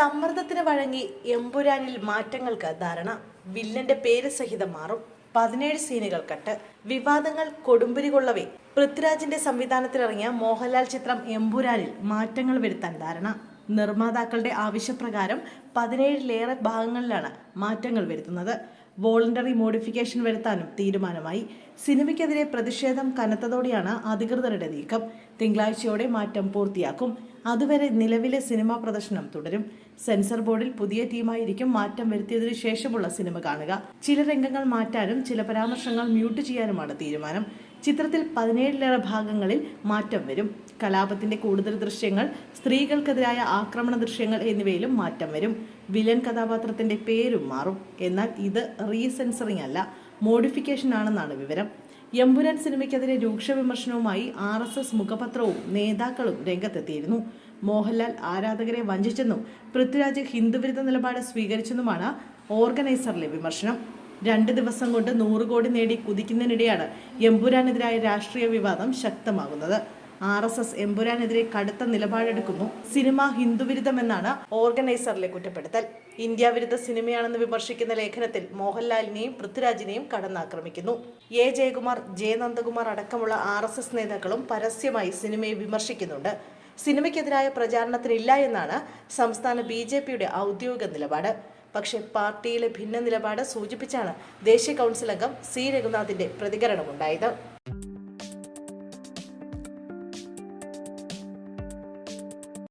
സമ്മർദ്ദത്തിന് വഴങ്ങി എമ്പുരാനിൽ മാറ്റങ്ങൾക്ക് ധാരണ. വില്ലന്റെ പേര് സഹിതം മാറും. പതിനേഴ് സീനുകൾ കട്ട്. വിവാദങ്ങൾ കൊടുമ്പിരി കൊള്ളവേ പൃഥ്വിരാജിന്റെ സംവിധാനത്തിലിറങ്ങിയ മോഹൻലാൽ ചിത്രം എമ്പുരാനിൽ മാറ്റങ്ങൾ വരുത്താൻ ധാരണ. നിർമ്മാതാക്കളുടെ ആവശ്യപ്രകാരം പതിനേഴിലേറെ ഭാഗങ്ങളിലാണ് മാറ്റങ്ങൾ വരുത്തുന്നത്. വോളണ്ടറി മോഡിഫിക്കേഷൻ വരുത്താനും തീരുമാനമായി. സിനിമയ്ക്കെതിരെ പ്രതിഷേധം കനത്തതോടെയാണ് അധികൃതരുടെ നീക്കം. തിങ്കളാഴ്ചയോടെ മാറ്റം പൂർത്തിയാക്കും. അതുവരെ നിലവിലെ സിനിമാ പ്രദർശനം തുടരും. സെൻസർ ബോർഡിൽ പുതിയ ടീമായിരിക്കും മാറ്റം വരുത്തിയതിനു ശേഷമുള്ള സിനിമ കാണുക. ചില രംഗങ്ങൾ മാറ്റാനും ചില പരാമർശങ്ങൾ മ്യൂട്ട് ചെയ്യാനുമാണ് തീരുമാനം. ചിത്രത്തിൽ പതിനേഴിലേറെ ഭാഗങ്ങളിൽ മാറ്റം വരും. കലാപത്തിന്റെ കൂടുതൽ ദൃശ്യങ്ങൾ സ്ത്രീകൾക്കെതിരായ ആക്രമണ ദൃശ്യങ്ങൾ എന്നിവയിലും മാറ്റം വരും. വിലൻ കഥാപാത്രത്തിന്റെ പേരും മാറും. എന്നാൽ ഇത് റീസെൻസറിംഗ് അല്ല മോഡിഫിക്കേഷൻ ആണെന്നാണ് വിവരം. എമ്പുരാൻ സിനിമയ്ക്കെതിരെ രൂക്ഷ വിമർശനവുമായി ആർ എസ് എസ് മുഖപത്രവും നേതാക്കളും രംഗത്തെത്തിയിരുന്നു. മോഹൻലാൽ ആരാധകരെ വഞ്ചിച്ചെന്നും പൃഥ്വിരാജ് ഹിന്ദുവിരുദ്ധ നിലപാട് സ്വീകരിച്ചെന്നുമാണ് ഓർഗനൈസറിലെ വിമർശനം. രണ്ട് ദിവസം കൊണ്ട് നൂറ് കോടി നേടി കുതിക്കുന്നതിനിടെയാണ് എമ്പുരാനെതിരായ രാഷ്ട്രീയ വിവാദം ശക്തമാകുന്നത്. ആർ എസ് എസ് എമ്പുരാനെതിരെ കടുത്ത നിലപാടെടുക്കുന്നു. സിനിമ ഹിന്ദുവിരുദ്ധമെന്നാണ് ഓർഗനൈസറിലെ കുറ്റപ്പെടുത്തൽ. ഇന്ത്യ വിരുദ്ധ സിനിമയാണെന്ന് വിമർശിക്കുന്ന ലേഖനത്തിൽ മോഹൻലാലിനെയും പൃഥ്വിരാജിനെയും കടന്നാക്രമിക്കുന്നു. എ. ജയകുമാർ ജെ. നന്ദകുമാർ അടക്കമുള്ള ആർ എസ് എസ് നേതാക്കളും പരസ്യമായി സിനിമയെ വിമർശിക്കുന്നുണ്ട്. സിനിമയ്ക്കെതിരായ പ്രചാരണത്തിനില്ല എന്നാണ് സംസ്ഥാന ബി ഔദ്യോഗിക നിലപാട്. പക്ഷേ പാർട്ടിയിലെ ഭിന്ന നിലപാട് സൂചിപ്പിച്ചാണ് ദേശീയ കൗൺസിൽ അംഗം സി രഘുനാഥിന്റെ പ്രതികരണമുണ്ടായത്